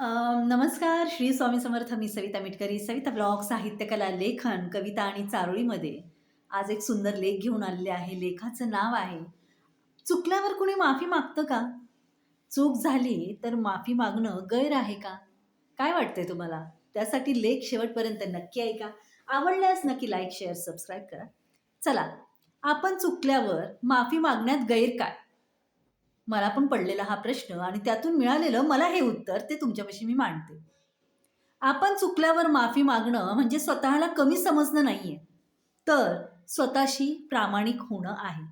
नमस्कार श्री स्वामी समर्थ मी सविता मिटकरी सविता ब्लॉग साहित्यकला लेखन कविता आणि चारोळीमध्ये. आज एक सुंदर लेख घेऊन आलेले आहे. लेखाचं नाव आहे चुकल्यावर कुणी माफी मागतं का? चूक झाली तर माफी मागणं गैर आहे का? काय वाटतंय तुम्हाला? त्यासाठी लेख शेवटपर्यंत नक्की ऐका. आवडल्यास नक्की लाईक शेअर सबस्क्राईब करा. चला आपण चुकल्यावर माफी मागण्यात गैर काय? मला पण पडलेला हा प्रश्न आणि त्यातून मिळालेलं मला हे उत्तर ते तुमच्यापाशी मी मांडते. आपण चुकल्यावर माफी मागणं म्हणजे स्वतःला कमी समजणं नाहीये. तर स्वतःशी प्रामाणिक होणं आहे.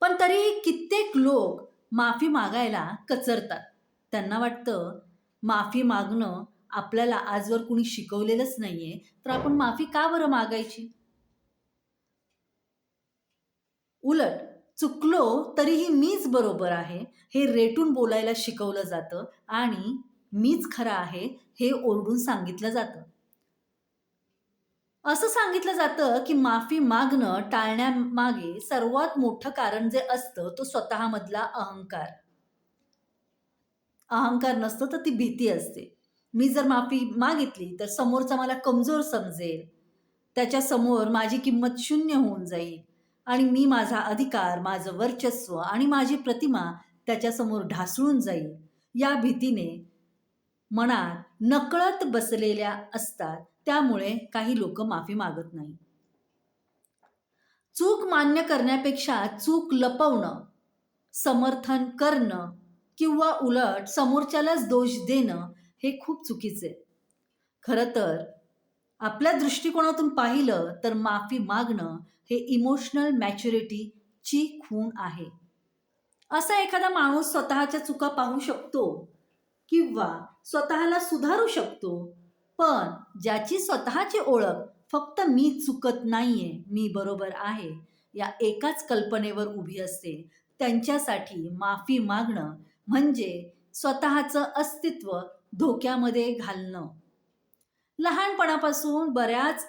पण तरी कित्येक लोक माफी मागायला कचरतात. त्यांना वाटतं माफी मागणं आपल्याला आजवर कुणी शिकवलेलंच नाहीये तर आपण माफी का बरं मागायची? उलट चुकलो तरीही मीच बरोबर आहे हे रेटून बोलायला शिकवलं जातं आणि मीच खरं आहे हे ओरडून सांगितलं जातं. असं सांगितलं जातं की माफी मागणं टाळण्यामागे सर्वात मोठं कारण जे असतं तो स्वतःमधला अहंकार. अहंकार नसतो तर ती भीती असते. मी जर माफी मागितली तर समोरचा मला कमजोर समजेल. त्याच्यासमोर माझी किंमत शून्य होऊन जाईल. आणि मी माझा अधिकार माझं वर्चस्व आणि माझी प्रतिमा त्याच्यासमोर ढासळून जाईल. या भीतीने मनात नकळत बसलेल्या असतात. त्यामुळे काही लोक माफी मागत नाही. चूक मान्य करण्यापेक्षा चूक लपवणं समर्थन करणं किंवा उलट समोरच्यालाच दोष देणं हे खूप चुकीचे आहे. खरं तर आपल्या दृष्टिकोनातून पाहिलं तर माफी मागणं हे इमोशनल मॅच्युरिटीची खूण आहे. असा एखादा माणूस स्वतःच्या चुका पाहू शकतो किंवा स्वतःला सुधारू शकतो पण ज्याची स्वतःची ओळख फक्त मी चुकत नाहीये मी बरोबर आहे या एकाच कल्पनेवर उभी असते त्यांच्यासाठी माफी मागणं म्हणजे स्वतःचं अस्तित्व धोक्यामध्ये घालणं. लहानपणापासून बऱ्याच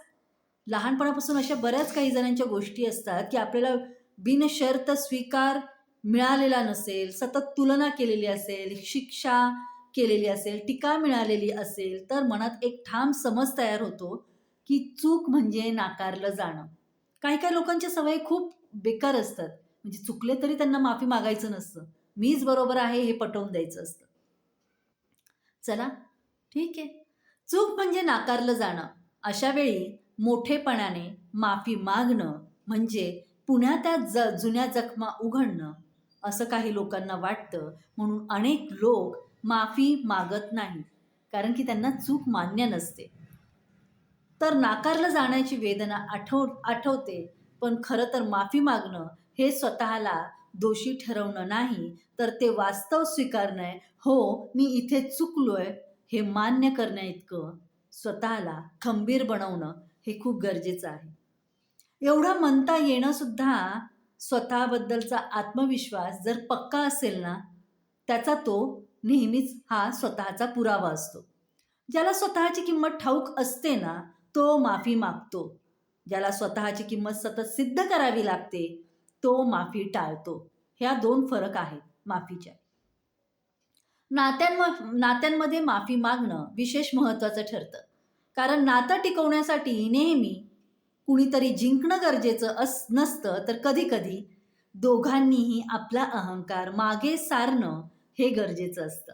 लहानपणापासून अशा बऱ्याच काही जणांच्या गोष्टी असतात की आपल्याला बिनशर्त स्वीकार मिळालेला नसेल सतत तुलना केलेली असेल शिक्षा केलेली असेल टीका मिळालेली असेल तर मनात एक ठाम समज तयार होतो की चूक म्हणजे नाकारलं जाणं. काही काही लोकांच्या सवयी खूप बेकार असतात. म्हणजे चुकले तरी त्यांना माफी मागायचं नसतं. मीच बरोबर आहे हे पटवून द्यायचं असतं. चला ठीक आहे. चूक म्हणजे नाकारलं जाणं. अशा वेळी मोठेपणाने माफी मागणं म्हणजे पुन्हा त्या ज जुन्या जखमा उघडणं असं काही लोकांना वाटतं. म्हणून अनेक लोक माफी मागत नाही कारण की त्यांना चूक मान्य नसते. तर नाकारलं जाण्याची वेदना आठव आठवते पण खरं तर माफी मागणं हे स्वतःला दोषी ठरवणं नाही तर ते वास्तव स्वीकारणं आहे हो मी इथे चुकलोय हे मान्य करण्या इतकं स्वतःला खंबीर बनवणं हे खूप गरजेचं आहे. एवढं म्हणता येणं सुद्धा स्वतःबद्दलचा आत्मविश्वास जर पक्का असेल ना त्याचा तो नेहमीच हा स्वतःचा पुरावा असतो. ज्याला स्वतःची किंमत ठाऊक असते ना तो माफी मागतो. ज्याला स्वतःची किंमत सतत सिद्ध करावी लागते तो माफी टाळतो. ह्या दोन फरक आहेत माफीच्या. नात्यांम नात्यांमध्ये माफी मागणं विशेष महत्त्वाचं ठरतं. कारण नातं टिकवण्यासाठी नेहमी कुणीतरी जिंकणं गरजेचं अस नसतं. तर कधीकधी दोघांनीही आपला अहंकार मागे सारणं हे गरजेचं असतं.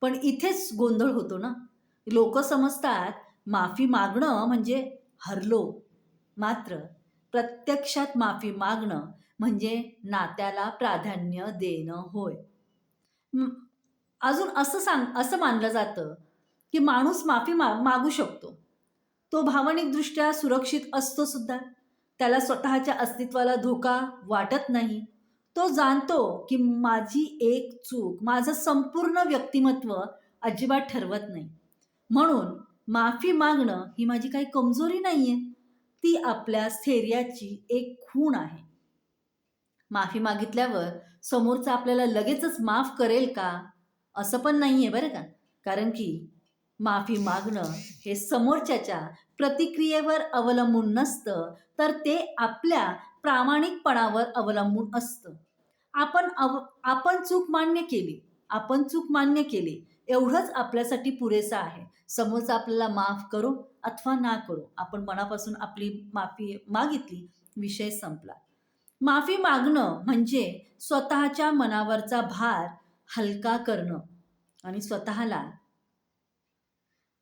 पण इथेच गोंधळ होतो ना. लोक समजतात माफी मागणं म्हणजे हरलो. मात्र प्रत्यक्षात माफी मागणं म्हणजे नात्याला प्राधान्य देणं होय. अजून असं सांग असं मानलं जातं की माणूस माफी मा मागू शकतो. तो भावनिकदृष्ट्या सुरक्षित असतो सुद्धा. त्याला स्वतःच्या अस्तित्वाला धोका वाटत नाही. तो जाणतो की माझी एक चूक माझं संपूर्ण व्यक्तिमत्व अजिबात ठरवत नाही. म्हणून माफी मागणं ही माझी काही कमजोरी नाही आहे ती आपल्या स्थैर्याची एक खूण आहे. माफी मागितल्यावर समोरचा आपल्याला लगेचच माफ करेल का? असं पण नाही आहे बरं का? कारण की माफी मागणं हे समोरच्याच्या प्रतिक्रियेवर अवलंबून नसतं तर ते आपल्या प्रामाणिकपणावर अवलंबून असतं. आपण अव आपण चूक मान्य केली आपण चूक मान्य केली एवढंच आपल्यासाठी पुरेसं आहे. समोरचा आपल्याला माफ करो अथवा ना करो आपण मनापासून आपली माफी मागितली विषय संपला. माफी मागणं म्हणजे स्वतःच्या मनावरचा भार हलका करणं आणि स्वतःला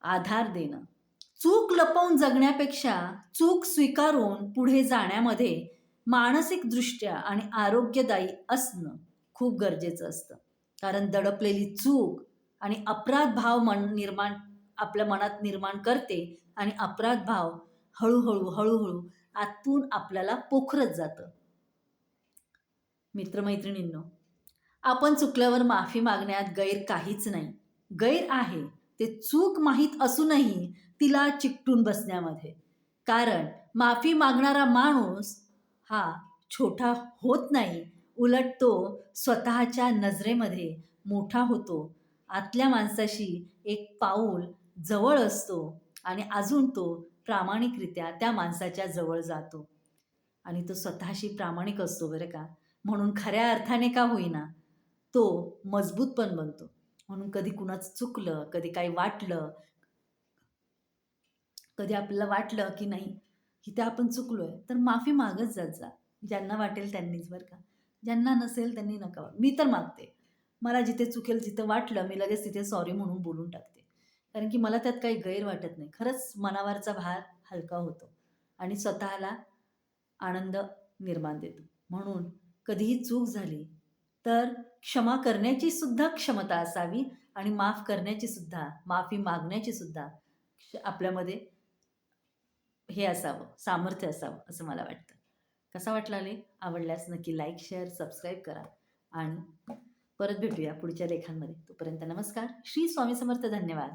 आधार देणं. चूक लपवून जगण्यापेक्षा चूक स्वीकारून पुढे जाण्यामध्ये मानसिकदृष्ट्या आणि आरोग्यदायी असणं खूप गरजेचं असतं. कारण दडपलेली चूक आणि अपराध भाव मन निर्माण आपल्या मनात निर्माण करते आणि अपराध भाव हळूहळू हळूहळू आतून आपल्याला पोखरत जातं. मित्रमैत्रिणींनो आपण चुकल्यावर माफी मागण्यात गैर काहीच नाही. गैर आहे ते चूक माहीत असूनही तिला चिकटून बसण्यामध्ये. कारण माफी मागणारा माणूस हा छोटा होत नाही उलट तो स्वतःच्या नजरेमध्ये मोठा होतो. आतल्या माणसाशी एक पाऊल जवळ असतो आणि अजून तो प्रामाणिकरित्या त्या माणसाच्या जवळ जातो. आणि तो स्वतःशी प्रामाणिक असतो बरं का? म्हणून खऱ्या अर्थाने का होईना तो मजबूत पण बनतो. म्हणून कधी कुणाचं चुकलं कधी काही वाटलं कधी आपल्याला वाटलं की नाही इथे आपण चुकलोय तर माफी मागत जात जा. ज्यांना वाटेल त्यांनीच बरं का. ज्यांना नसेल त्यांनी नका मी तर मागते. मला जिथे चुकेल जिथं वाटलं मी लगेच तिथे सॉरी म्हणून बोलून टाकते. कारण की मला त्यात काही गैर वाटत नाही. खरंच मनावरचा भार हलका होतो आणि स्वतःला आनंद निर्माण देतो. म्हणून कधीही चूक झाली तर क्षमा करण्याची सुद्धा क्षमता असावी आणि माफ करण्याची सुद्धा माफी मागण्याची सुद्धा आपल्यामध्ये हे असावं सामर्थ्य असावं असं मला वाटतं. कसा वाटला ले आवडल्यास नक्की लाईक शेअर सबस्क्राईब करा. आणि परत भेटूया पुढच्या लेखांमध्ये तोपर्यंत नमस्कार. श्री स्वामी समर्थ धन्यवाद.